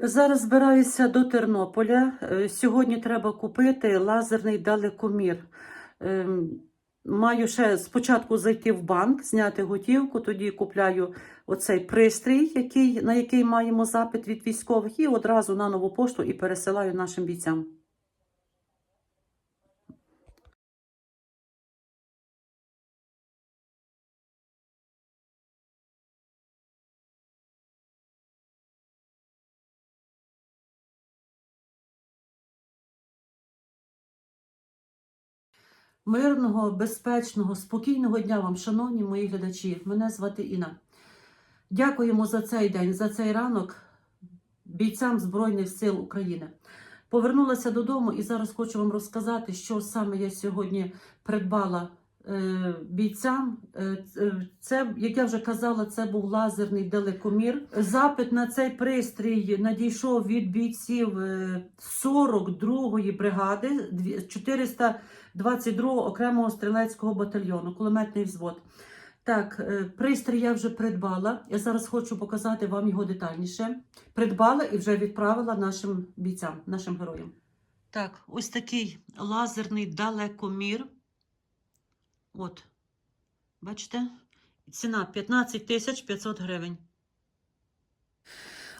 Зараз збираюся до Тернополя. Е, Сьогодні треба купити лазерний далекомір. Ем, Маю ще спочатку зайти в банк, зняти готівку, тоді купляю оцей пристрій, який, на який маємо запит від військових, і одразу на нову пошту і пересилаю нашим бійцям. Мирного, безпечного, спокійного дня вам, шановні мої глядачі. Мене звати Інна. Дякуємо за цей день, за цей ранок бійцям Збройних сил України. Повернулася додому і зараз хочу вам розказати, що саме я сьогодні придбала бійцям. Е, е, Це, як я вже казала, це був лазерний далекомір. Запит на цей пристрій надійшов від бійців е, 42-ї бригади, 422-го окремого стрілецького батальйону, кулеметний взвод. Так, е, пристрій я вже придбала. Я зараз хочу показати вам його детальніше. Придбала і вже відправила нашим бійцям, нашим героям. Так, ось такий лазерний далекомір. От, бачите? Ціна 15 тисяч 500 гривень.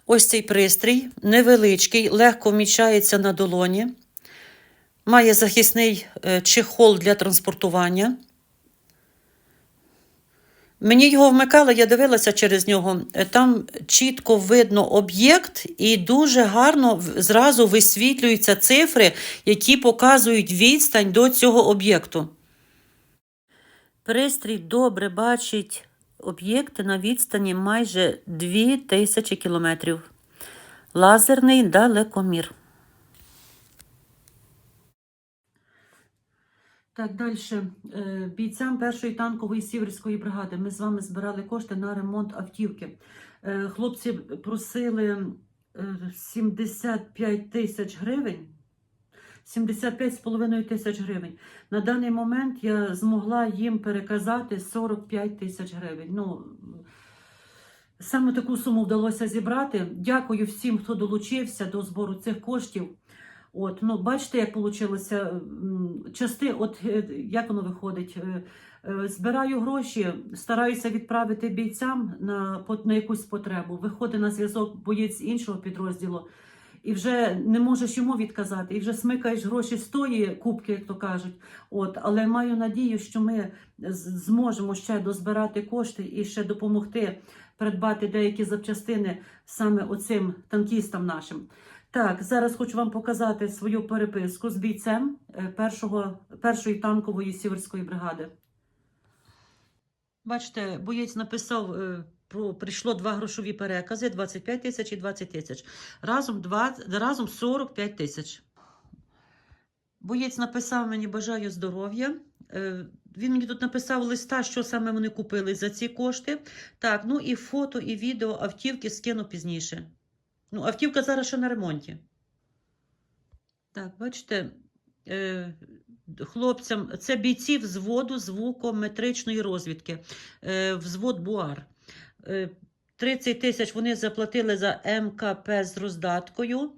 Ось цей пристрій невеличкий, легко вміщається на долоні. Має захисний е, чехол для транспортування. Мені його вмикали, я дивилася через нього. Е, Там чітко видно об'єкт, і дуже гарно зразу висвітлюються цифри, які показують відстань до цього об'єкту. Пристрій добре бачить об'єкти на відстані майже 2000 кілометрів. Лазерний далекомір. Так, далі. Бійцям першої танкової сіверської бригади ми з вами збирали кошти на ремонт автівки. Е, Хлопці просили е, 75 тисяч гривень. 75,5 тисяч гривень. На даний момент я змогла їм переказати 45 тисяч гривень. Ну, саме таку суму вдалося зібрати. Дякую всім, хто долучився до збору цих коштів. От, ну, бачите, як вийшло. Части, от е, як воно виходить? Е, е, Збираю гроші, стараюся відправити бійцям на, на якусь потребу. Виходить на зв'язок боєць іншого підрозділу, і вже не можеш йому відказати, і вже смикаєш гроші з тої кубки, як то кажуть. От, але маю надію, що ми зможемо ще дозбирати кошти і ще допомогти придбати деякі запчастини саме оцим танкістам нашим. Так, зараз хочу вам показати свою переписку з бійцем е, першого, першої танкової сіверської бригади. Бачите, боєць написав, е, прийшло два грошові перекази 25 тисяч і 20 тисяч. Разом, 20, разом 45 тисяч. Боєць написав мені бажаю здоров'я. Е, Він мені тут написав листа, що саме вони купили за ці кошти. Так, ну і фото, і відео автівки скину пізніше. Ну, автівка зараз ще на ремонті. Так, бачите, е, хлопцям, це бійці взводу звукометричної розвідки, е, взвод Буар. Е, 30 тисяч вони заплатили за МКП з роздаткою.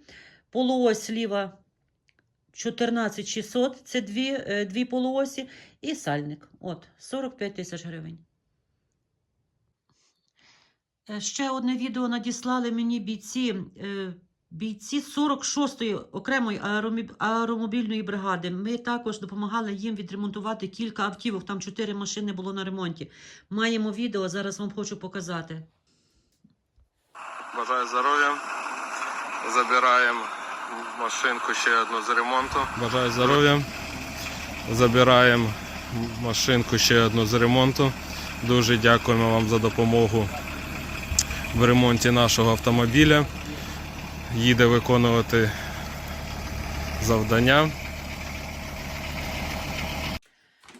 Полуось ліва 14 600, це дві, е, дві полуосі, і сальник. От, 45 тисяч гривень. Е, Ще одне відео надіслали мені бійці, е, бійці 46-ї окремої аеромобільної бригади. Ми також допомагали їм відремонтувати кілька автівок. Там чотири машини було на ремонті. Маємо відео, зараз вам хочу показати. Бажаю здоров'я. Забираємо машинку ще одну з ремонту. Бажаю здоров'я. Забираємо машинку ще одну з ремонту. Дуже дякуємо вам за допомогу в ремонті нашого автомобіля. Їде виконувати завдання.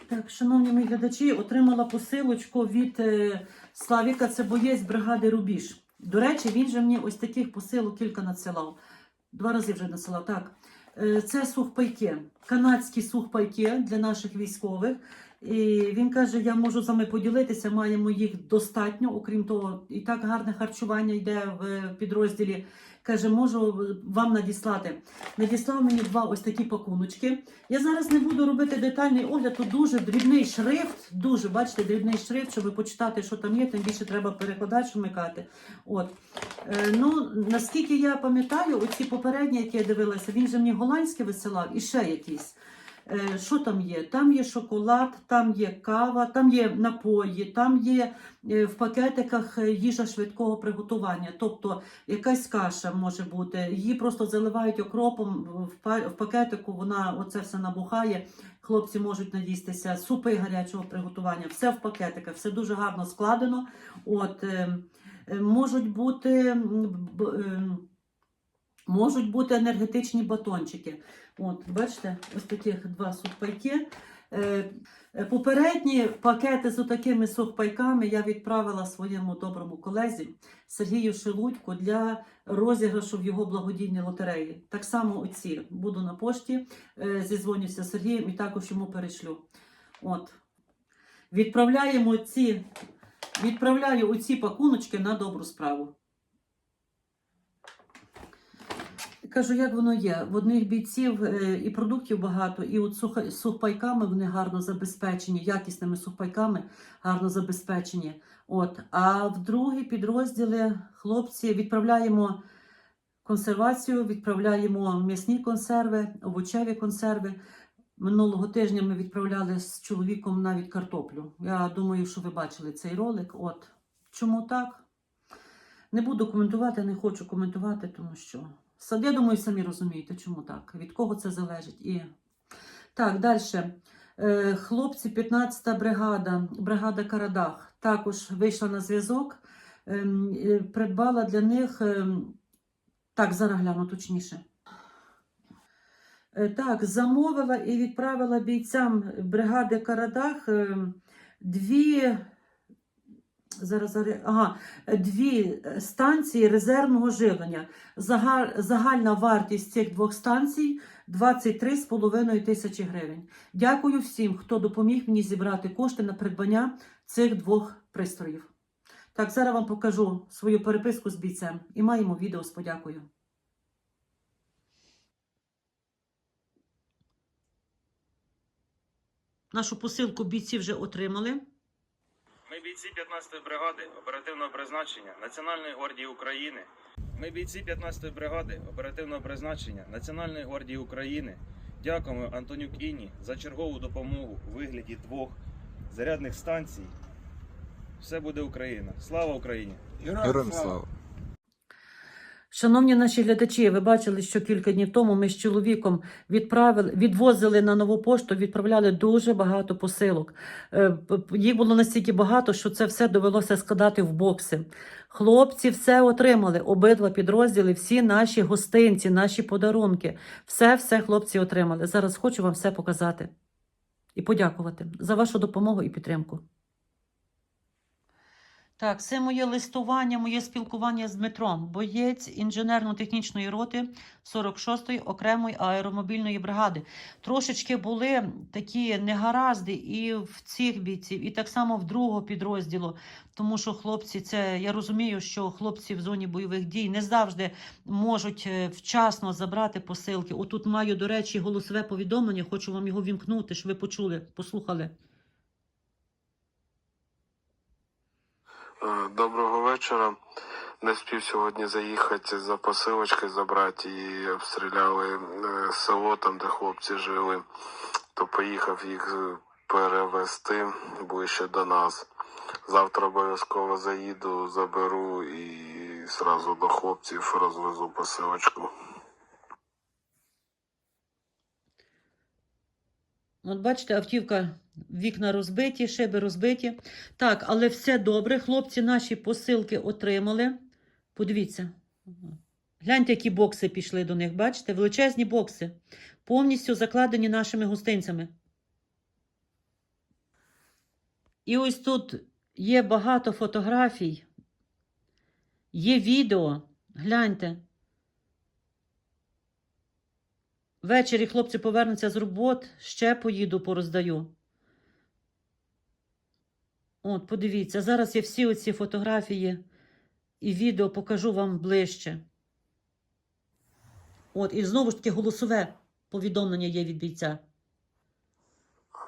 Так, шановні мої глядачі, отримала посилочку від е, Славіка, це боєць бригади Рубіж. До речі, він же мені ось таких посилок кілька надсилав. Два рази вже надсилав. Так. Е, Це сухпайки, канадські сухпайки для наших військових. І він каже: я можу з вами поділитися, маємо їх достатньо. Окрім того, і так гарне харчування йде в підрозділі. Каже, можу вам надіслати. Надіслав мені два ось такі пакуночки. Я зараз не буду робити детальний огляд. Тут дуже дрібний шрифт, дуже бачите, дрібний шрифт, щоб почитати, що там є. Тим більше треба перекладач вмикати. От е, ну наскільки я пам'ятаю, оці попередні, які я дивилася, він же мені голландські висилав і ще якісь. Е, Що там є? Там є шоколад, там є кава, там є напої, там є е, в пакетиках е, їжа швидкого приготування. Тобто якась каша може бути. Її просто заливають окропом в пакетику. Вона оце все набухає. Хлопці можуть наїстися. Супи гарячого приготування. Все в пакетиках, все дуже гарно складено. От можуть бути. Можуть бути енергетичні батончики. От, бачите, ось таких два сухпайки. Е, Попередні пакети з такими сухпайками я відправила своєму доброму колезі Сергію Шелудьку для розіграшу в його благодійній лотереї. Так само оці буду на пошті, е, зізвонюся з Сергієм і також йому перешлю. От. Відправляємо ці, відправляю оці пакуночки на добру справу. Кажу, як воно є. В одних бійців е, і продуктів багато, і от сухпайками вони гарно забезпечені, якісними сухпайками гарно забезпечені. От. А в другі підрозділи хлопці відправляємо консервацію, відправляємо м'ясні консерви, овочеві консерви. Минулого тижня ми відправляли з чоловіком навіть картоплю. Я думаю, що ви бачили цей ролик. От чому так? Не буду коментувати, не хочу коментувати, тому що я думаю, самі розумієте, чому так, від кого це залежить. І... Так, далі. Е, Хлопці, 15-та бригада, бригада Карадах, також вийшла на зв'язок, ем, придбала для них, ем, так, зараз гляну точніше. Е, Так, замовила і відправила бійцям бригади Карадах ем, дві, зараз, ага, дві станції резервного живлення. Загальна вартість цих двох станцій 23,5 тисячі гривень. Дякую всім, хто допоміг мені зібрати кошти на придбання цих двох пристроїв. Так, зараз вам покажу свою переписку з бійцем і маємо відео з подякою. Нашу посилку бійці вже отримали. Ми бійці 15-ї бригади оперативного призначення Національної гвардії України. Ми бійці 15-ї бригади оперативного призначення Національної гвардії України. Дякуємо Антонюк Іні за чергову допомогу у вигляді двох зарядних станцій. Все буде Україна. Слава Україні! Героям слава! Шановні наші глядачі, ви бачили, що кілька днів тому ми з чоловіком відправили, відвозили на нову пошту, відправляли дуже багато посилок. Е, Їх було настільки багато, що це все довелося складати в бокси. Хлопці все отримали, обидва підрозділи, всі наші гостинці, наші подарунки. Все, все хлопці отримали. Зараз хочу вам все показати і подякувати за вашу допомогу і підтримку. Так, це моє листування, моє спілкування з Дмитром, боєць інженерно-технічної роти 46-ї окремої аеромобільної бригади. Трошечки були такі негаразди і в цих бійців, і так само в другого підрозділу. Тому що хлопці, це я розумію, що хлопці в зоні бойових дій не завжди можуть е, вчасно забрати посилки. Отут маю, до речі, голосове повідомлення. Хочу вам його вімкнути, щоб ви почули, послухали. Доброго вечора. Не спів сьогодні заїхати за посилочкою забрати і обстріляли е, село там, де хлопці жили. То поїхав їх е, перевезти ближче до нас. Завтра обов'язково заїду, заберу і зразу до хлопців розвезу посилочку. От бачите, автівка, вікна розбиті, шиби розбиті. Так, але все добре. Хлопці наші посилки отримали. Подивіться. Гляньте, які бокси пішли до них. Бачите? Величезні бокси. Повністю закладені нашими гостинцями. І ось тут є багато фотографій, є відео. Гляньте. Ввечері хлопці повернуться з робот, ще поїду пороздаю. От, подивіться, зараз я всі оці фотографії і відео покажу вам ближче. От, і знову ж таки голосове повідомлення є від бійця.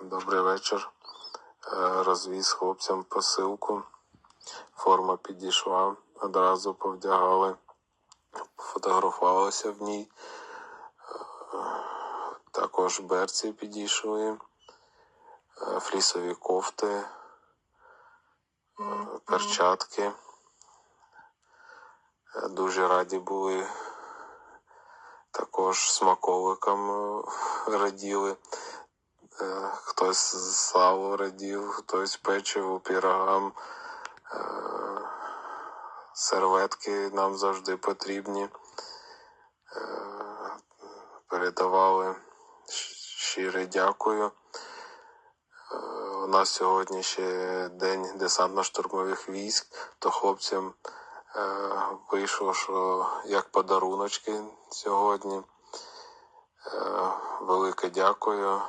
Добрий вечір. Е, Розвіз хлопцям посилку. Форма підійшла, одразу повдягали, фотографувалися в ній. Також берці підійшли, е, флісові кофти, е, перчатки. Е, Дуже раді були. Також смаколикам е, раділи. Хтось сало радів, хтось печиво, пірогам. Серветки нам завжди потрібні. Передавали щире дякую. Е, У нас сьогодні ще день десантно-штурмових військ, то хлопцям е, вийшло, що як подаруночки сьогодні. Е, Велике дякую.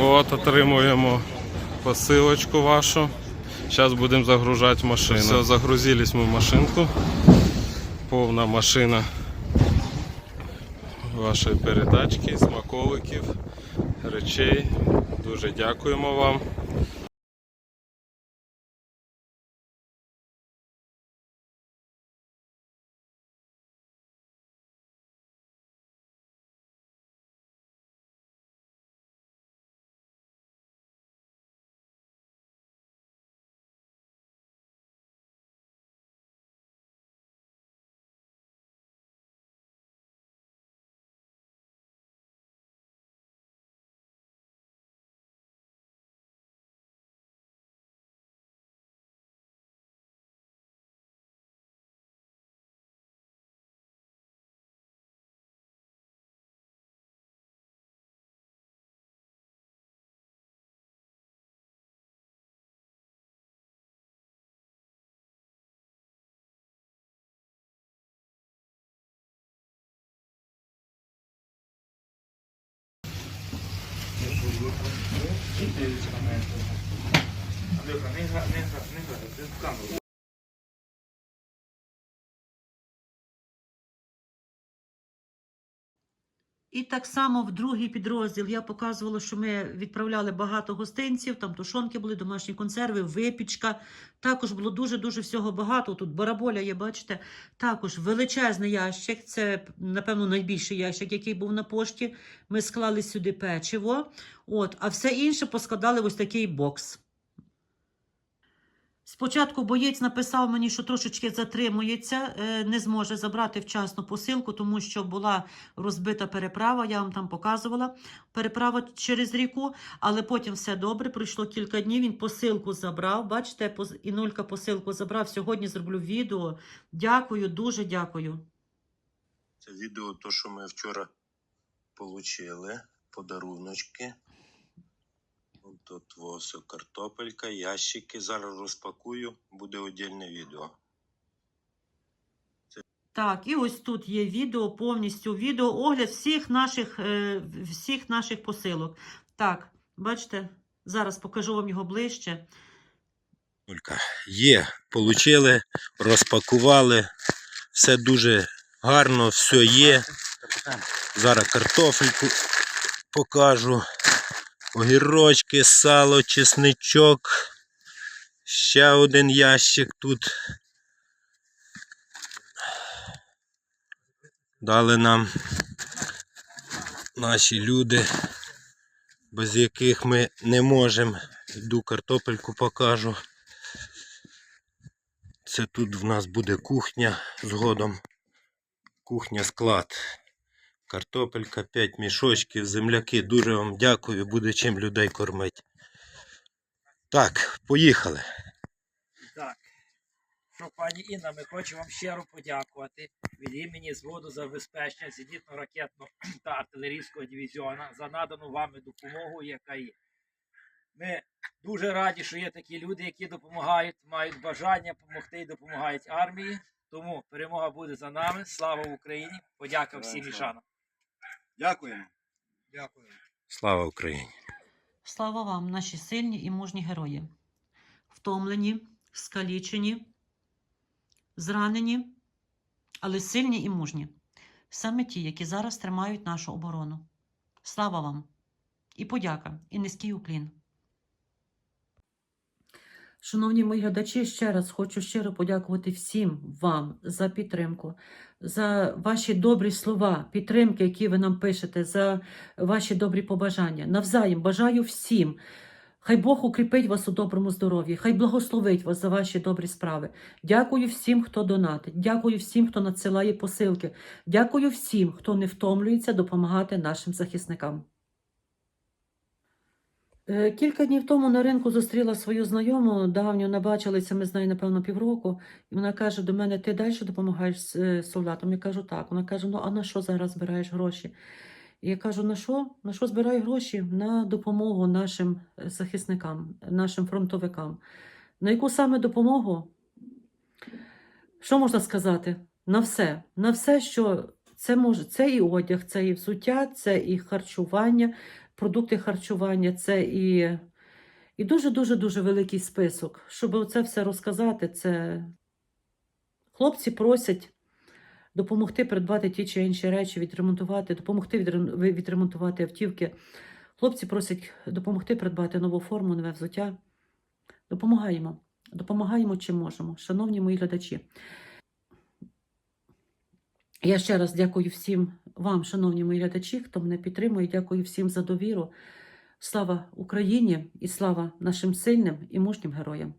От, отримуємо посилочку вашу. Зараз будемо загружати машину. Все, загрузились ми в машинку. Повна машина вашої передачки, смаколиків, речей. Дуже дякуємо вам. Андрюха, не гра, не гра, не гра, ти в камеру. І так само в другий підрозділ я показувала, що ми відправляли багато гостинців, там тушонки були, домашні консерви, випічка. Також було дуже-дуже всього багато. Тут бараболя є, бачите, також величезний ящик. Це, напевно, найбільший ящик, який був на пошті. Ми склали сюди печиво. От, а все інше поскладали ось такий бокс. Спочатку боєць написав мені, що трошечки затримується, е, не зможе забрати вчасно посилку, тому що була розбита переправа, я вам там показувала переправа через ріку, але потім все добре. Пройшло кілька днів. Він посилку забрав. Бачите, поз- Інулька посилку забрав. Сьогодні зроблю відео. Дякую, дуже дякую. Це відео, то, що ми вчора отримали, подаруночки. Тут ось картопелька, ящики. Зараз розпакую, буде віддільне відео. Так, і ось тут є відео, повністю відео, огляд всіх наших, е, всіх наших посилок. Так, бачите, зараз покажу вам його ближче. Є, получили, розпакували. Все дуже гарно, все є. Зараз картофельку покажу. Огірочки, сало, чесничок. Ще один ящик тут. Дали нам наші люди, без яких ми не можемо. Йду картопельку покажу. Це тут в нас буде кухня згодом. Кухня склад. Картопелька, 5 мішочків, земляки. Дуже вам дякую, буде чим людей кормити. Так, поїхали. Так. Ну, пані Інна, ми хочемо вам щиро подякувати від імені зводу забезпечення зенітно-ракетного та артилерійського дивізіона за надану вами допомогу, яка є. Ми дуже раді, що є такі люди, які допомагають, мають бажання допомогти і допомагають армії. Тому перемога буде за нами. Слава Україні! Подяка всім мішанам. Дякуємо. Слава Україні! Слава вам, наші сильні і мужні герої. Втомлені, скалічені, зранені, але сильні і мужні. Саме ті, які зараз тримають нашу оборону. Слава вам! І подяка, і низький уклін. Шановні мої глядачі, ще раз хочу щиро подякувати всім вам за підтримку, за ваші добрі слова, підтримки, які ви нам пишете, за ваші добрі побажання. Навзаєм бажаю всім. Хай Бог укріпить вас у доброму здоров'ї, хай благословить вас за ваші добрі справи. Дякую всім, хто донатить. Дякую всім, хто надсилає посилки. Дякую всім, хто не втомлюється допомагати нашим захисникам. Е, Кілька днів тому на ринку зустріла свою знайому, давню не бачилися, ми з нею, напевно, півроку. І вона каже до мене: ти далі допомагаєш е, солдатам? Я кажу, так. Вона каже: Ну, а на що зараз збираєш гроші? І я кажу: на що? На що збираю гроші? На допомогу нашим е, захисникам, нашим фронтовикам. На яку саме допомогу? Що можна сказати? На все. На все, що це може, це і одяг, це і взуття, це і харчування, продукти харчування, це і, і дуже-дуже дуже великий список. Щоб це все розказати, це хлопці просять допомогти придбати ті чи інші речі, відремонтувати, допомогти відремонтувати автівки. Хлопці просять допомогти придбати нову форму, нове взуття. Допомагаємо. Допомагаємо чим можемо. Шановні мої глядачі. Я ще раз дякую всім вам, шановні мої глядачі, хто мене підтримує. Дякую всім за довіру. Слава Україні і слава нашим сильним і мужнім героям.